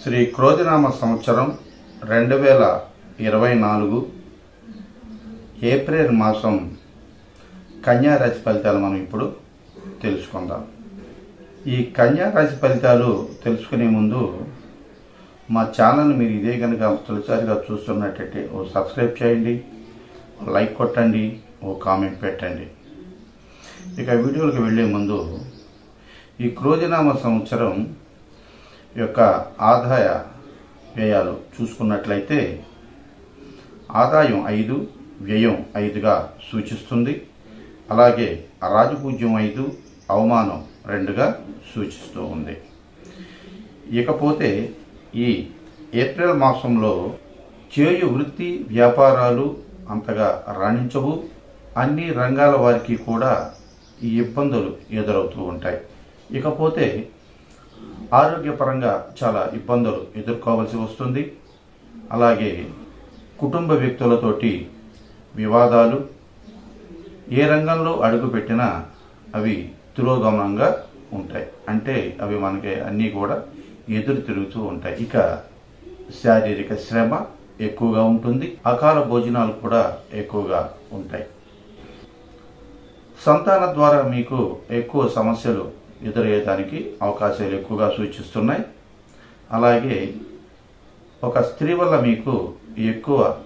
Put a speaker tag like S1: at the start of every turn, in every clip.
S1: శ్రీ క్రోధినామ సంవత్సరం రెండు వేల ఇరవై నాలుగు ఏప్రిల్ మాసం కన్యా రాశి ఫలితాలు మనం ఇప్పుడు తెలుసుకుందాం. ఈ కన్యా రాశి ఫలితాలు తెలుసుకునే ముందు మా ఛానల్ మీరు ఇదే కనుక తొలిసారిగా చూస్తున్నట్టయితే ఓ సబ్స్క్రైబ్ చేయండి లైక్ కొట్టండి ఓ కామెంట్ పెట్టండి. ఇక వీడియోలకు వెళ్ళే ముందు ఈ క్రోజనామ సంవత్సరం యొక్క ఆదాయ వ్యయాలు చూసుకున్నట్లయితే ఆదాయం ఐదు వ్యయం ఐదుగా సూచిస్తుంది. అలాగే రాజపూజ్యం ఐదు అవమానం రెండుగా సూచిస్తూ ఉంది. ఇకపోతే ఈ ఏప్రిల్ మాసంలో చేయు వృత్తి వ్యాపారాలు అంతగా రాణించవు. అన్ని రంగాల వారికి కూడా ఈ ఇబ్బందులు ఎదురవుతూ ఉంటాయి. ఇకపోతే ఆరోగ్యపరంగా చాలా ఇబ్బందులు ఎదుర్కోవాల్సి వస్తుంది. అలాగే కుటుంబ వ్యక్తులతోటి వివాదాలు ఏ రంగంలో అడుగుపెట్టినా అవి తిరోగమనంగా ఉంటాయి. అంటే అవి మనకి అన్నీ కూడా ఎదురు తిరుగుతూ ఉంటాయి. ఇక శారీరక శ్రమ ఎక్కువగా ఉంటుంది. అకాల భోజనాలు కూడా ఎక్కువగా ఉంటాయి. సంతాన ద్వారా మీకు ఎక్కువ సమస్యలు ఎదురయ్యేదానికి అవకాశాలు ఎక్కువగా సూచిస్తున్నాయి. అలాగే ఒక స్త్రీ వల్ల మీకు ఎక్కువ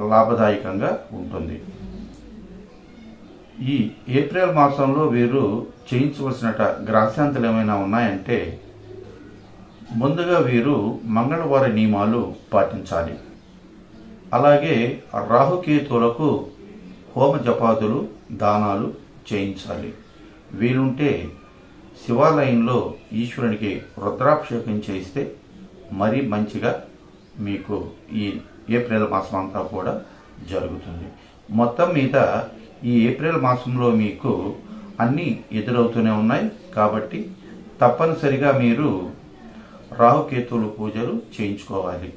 S1: లాభదాయకంగా ఉంటుంది. ఈ ఏప్రిల్ మాసంలో వీరు చేయించవలసిన గ్రహశాంతులు ఏమైనా ఉన్నాయంటే ముందుగా వీరు మంగళవార నియమాలు పాటించాలి. అలాగే రాహుకేతులకు హోమ జపాదులు దానాలు చేయించాలి. వీలుంటే శివాలయంలో ఈశ్వరునికి రుద్రాభిషేకం చేయిస్తే మరీ మంచిగా మీకు ఈ ఏప్రిల్ మాసం అంతా కూడా జరుగుతుంది. మొత్తం మీద ఈ ఏప్రిల్ మాసంలో మీకు అన్నీ ఎదురవుతూనే ఉన్నాయి. కాబట్టి తప్పనిసరిగా మీరు రాహుకేతువులు పూజలు చేయించుకోవాలి.